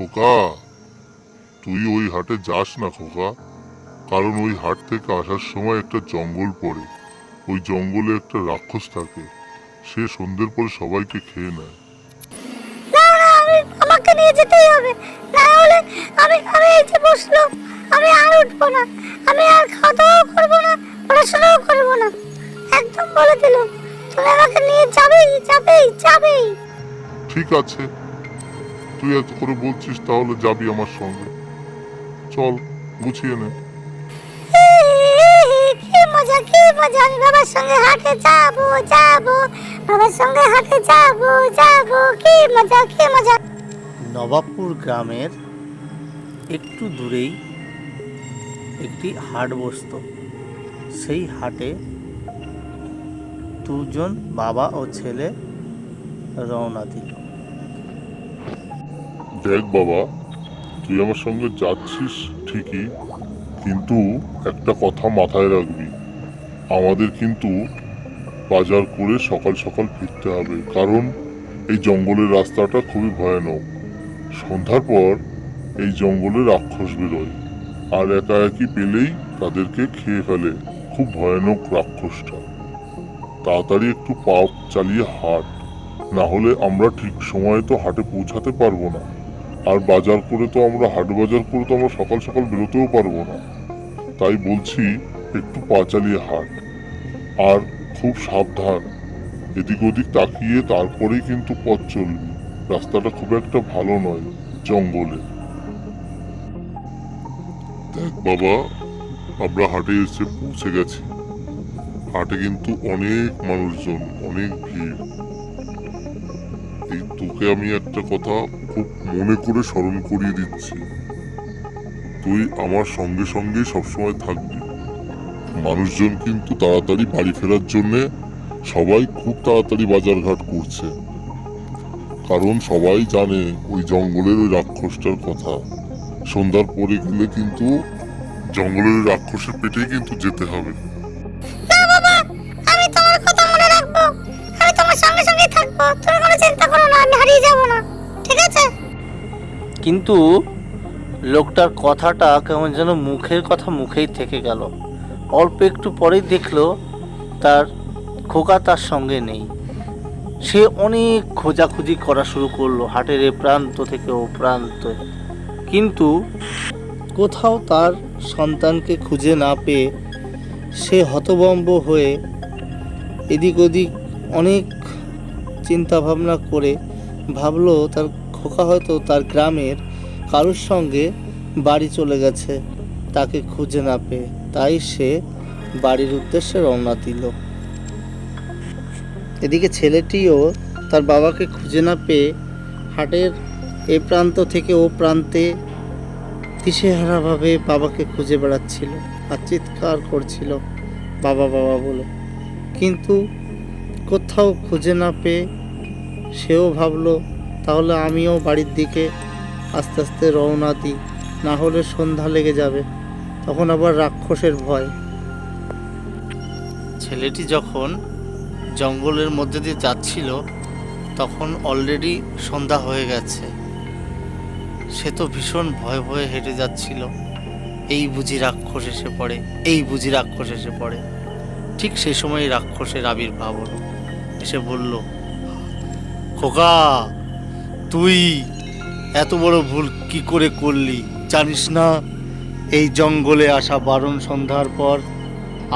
খোকা তুই ওই হাটে যাস না খোকা। কারণ ওই হাট থেকে আসার সময় একটা জঙ্গল পড়ে। ওই জঙ্গলে একটা রাক্ষস থাকে। সে সন্ধ্যের পরে সবাইকে খেয়ে নেয়। আমাকে নিয়ে যেতেই হবে। না হলে আমি আমি এই যে বসলাম আমি আর উঠবো না। আমি আর খাওয়া দাওয়াও করব না পড়াশোনাও করব না। একদম বলে দিলাম। তুমি আমাকে নিয়ে যাবেই যাবেই যাবেই ঠিক আছে। তুই এত করে বলছিস তাহলে যাবি আমার সঙ্গে। চল গুছিয়ে নে। কি মজা কি মজা? আমি বাবার সঙ্গে হাটে যাব যাব। বাবার সঙ্গে হাটে যাব যাব। কি মজা কি মজা? নবাবপুর গ্রামের একটু দূরেই একটি হাট বসতো। সেই হাটে দুজন বাবা ও ছেলে রওনা দিল। দেখ বাবা, তুই আমার সঙ্গে যাচ্ছিস ঠিকই, কিন্তু একটা কথা মাথায় রাখবি। আমাদের কিন্তু বাজার করে সকাল সকাল ফিরতে হবে, কারণ এই জঙ্গলের রাস্তাটা খুবই ভয়ানক। সন্ধ্যার পর এই জঙ্গলে রাক্ষস বেরোয়, আর একা একই পেলেই তাদেরকে খেয়ে ফেলে খুব ভয়ানক রাক্ষসটা। তাড়াতাড়ি একটু পাপ চালিয়ে হাট, না হলে আমরা ঠিক সময়ে তো হাটে পৌঁছাতে পারব না। আর বাজার করে তো আমরা, হাট বাজার করে তো আমরা সকাল সকাল বেরোতেও পারব না। তাই বলছি একটু পা হাট। আর খুব সাবধান। এদিক ওদিক তাকিয়ে তারপরেই কিন্তু পথ চলবি। রাস্তাটা খুব একটা ভালো নয়, জঙ্গলে। দেখ বাবা, আমরা হাটে এসে পৌঁছে গেছি। হাটে কিন্তু অনেক মানুষজন, অনেক ভিড়। এই তোকে আমি একটা কথা খুব মনে করে স্মরণ করিয়ে দিচ্ছি। তুই আমার সঙ্গে সঙ্গে সবসময় থাকবি। মানুষজন কিন্তু তাড়াতাড়ি বাড়ি ফেরার জন্য সবাই খুব তাড়াতাড়ি বাজারঘাট করছে। কারণ সবাই জানে ওই জঙ্গলের ওই রাক্ষসটার কথা। সন্ধ্যার পরে গেলে কিন্তু জঙ্গলের রাক্ষসের পেটেই কিন্তু যেতে হবে। আমি তোমার কথা মনে রাখব। আমি তোমার সঙ্গে সঙ্গে থাকব। তুমি কোনো চিন্তা করো না। কিন্তু লোকটার কথাটা কেমন যেন মুখের কথা মুখেই থেকে গেল। অল্প একটু পরেই দেখল তার খোকা তার সঙ্গে নেই। সে অনেক খোঁজাখুঁজি করা শুরু করল হাটের এ প্রান্ত থেকে ও প্রান্ত। কিন্তু কোথাও তার সন্তানকে খুঁজে না পেয়ে সে হতবম্ব হয়ে এদিক ওদিক অনেক চিন্তাভাবনা করে ভাবলো তার খোকা হয়তো তার গ্রামের কারোর সঙ্গে বাড়ি চলে গেছে। তাকে খুঁজে না পেয়ে তাই সে বাড়ির উদ্দেশ্যে রওনা দিল। এদিকে ছেলেটিও তার বাবাকে খুঁজে না পেয়ে হাটের এ প্রান্ত থেকে ও প্রান্তে দিশেহারাভাবে বাবাকে খুঁজে বেড়াচ্ছিল আর চিৎকার করছিল বাবা বাবা বলে। কিন্তু কোথাও খুঁজে না পেয়ে সেও ভাবলো তাহলে আমিও বাড়ির দিকে আস্তে আস্তে রওনা দিই। না হলে সন্ধ্যা লেগে যাবে। তখন আবার রাক্ষসের ভয়। ছেলেটি যখন জঙ্গলের মধ্যে দিয়ে যাচ্ছিল, তখন অলরেডি সন্ধ্যা হয়ে গেছে। সে তো ভীষণ ভয়ে ভয়ে হেঁটে যাচ্ছিল। এই বুঝি রাক্ষস এসে পড়ে, এই বুঝি রাক্ষস এসে পড়ে। ঠিক সেই সময় রাক্ষসের আবির্ভাব এসে বলল, খোকা তুই এত বড় ভুল কি করে করলি? জানিস না, এই জঙ্গলে আসা বারণ সন্ধ্যার পর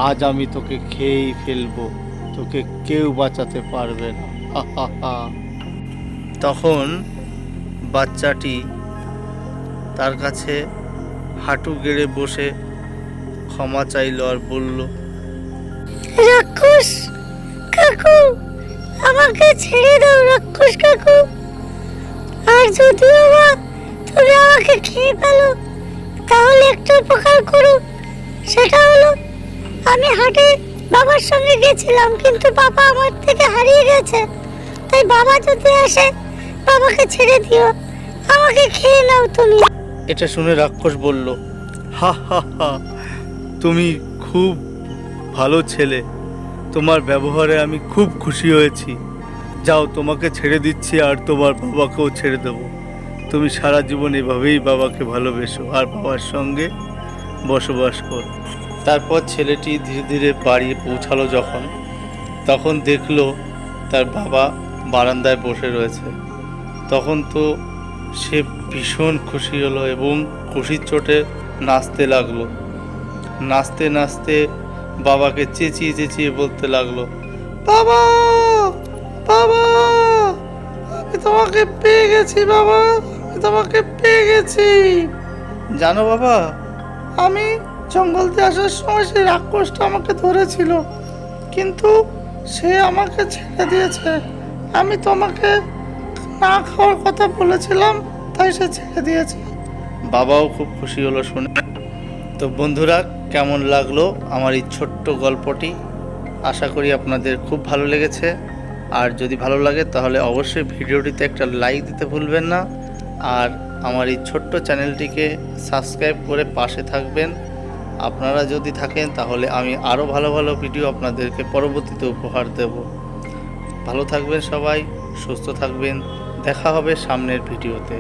আজ আমি তোকে খেয়েই ফেলব। তোকে কেউ বাঁচাতে পারবে না। তখন বাচ্চাটি তার কাছে হাঁটু গেড়ে বসে ক্ষমা চাইলো আর বলল, রাক্ষস, কাকু, আমাকে ছেড়ে দাও, রাক্ষস কাকু। আর যদি বাবা, তুমি আমাকে খেয়ে ফেলো, তাহলে একটা উপকার করো। সেটা হলো, আমি হাটে বাবার সঙ্গে গেছিলাম, কিন্তু বাবা আমার থেকে হারিয়ে গেছে। তাই বাবা যদি আসে, বাবাকে ছেড়ে দিও। আমাকে খেয়ে নাও তুমি। এটা শুনে রাক্ষস বলল, হা হা হা, তুমি খুব ভালো ছেলে। তোমার ব্যবহারে আমি খুব খুশি হয়েছি। যাও, তোমাকে ছেড়ে দিচ্ছি আর তোমার বাবাকেও ছেড়ে দেবো। তুমি সারা জীবন এভাবেই বাবাকে ভালোবেসো আর বাবার সঙ্গে বসবাস করো। তারপর ছেলেটি ধীরে ধীরে বাড়ি পৌঁছালো যখন। তখন দেখল তার বাবা বারান্দায় বসে রয়েছে। তখন তো সে ভীষণ খুশি হলো এবং খুশির চোটে নাচতে লাগল। নাচতে নাচতে বাবাকে চেঁচিয়ে চেঁচিয়ে বলতে লাগল, বাবা! বাবা, আমি তোমাকে পেয়ে গেছি বাবা, আমি তোমাকে পেয়ে গেছি। জানো বাবা, আমি জঙ্গল দিয়ে আসার সময় সেই রাক্ষসটা আমাকে ধরেছিল, কিন্তু সে আমাকে ছেড়ে দিয়েছে। আমি তোমাকে না খাওয়ার কথা বলেছিলাম, তাই সে ছেড়ে দিয়েছে। বাবাও খুব খুশি হলো শুনে। তো বন্ধুরা, কেমন লাগল আমার এই ছোট্ট গল্পটি? আশা করি আপনাদের খুব ভালো লেগেছে। আর যদি ভালো লাগে তাহলে অবশ্যই ভিডিওটিতে একটা লাইক দিতে ভুলবেন না। আর আমার এই ছোট্ট চ্যানেলটিকে সাবস্ক্রাইব করে পাশে থাকবেন। আপনারা যদি থাকেন তাহলে আমি আরও ভালো ভালো ভিডিও আপনাদেরকে পরবর্তীতে উপহার দেব। ভালো থাকবেন সবাই, সুস্থ থাকবেন। দেখা হবে সামনের ভিডিওতে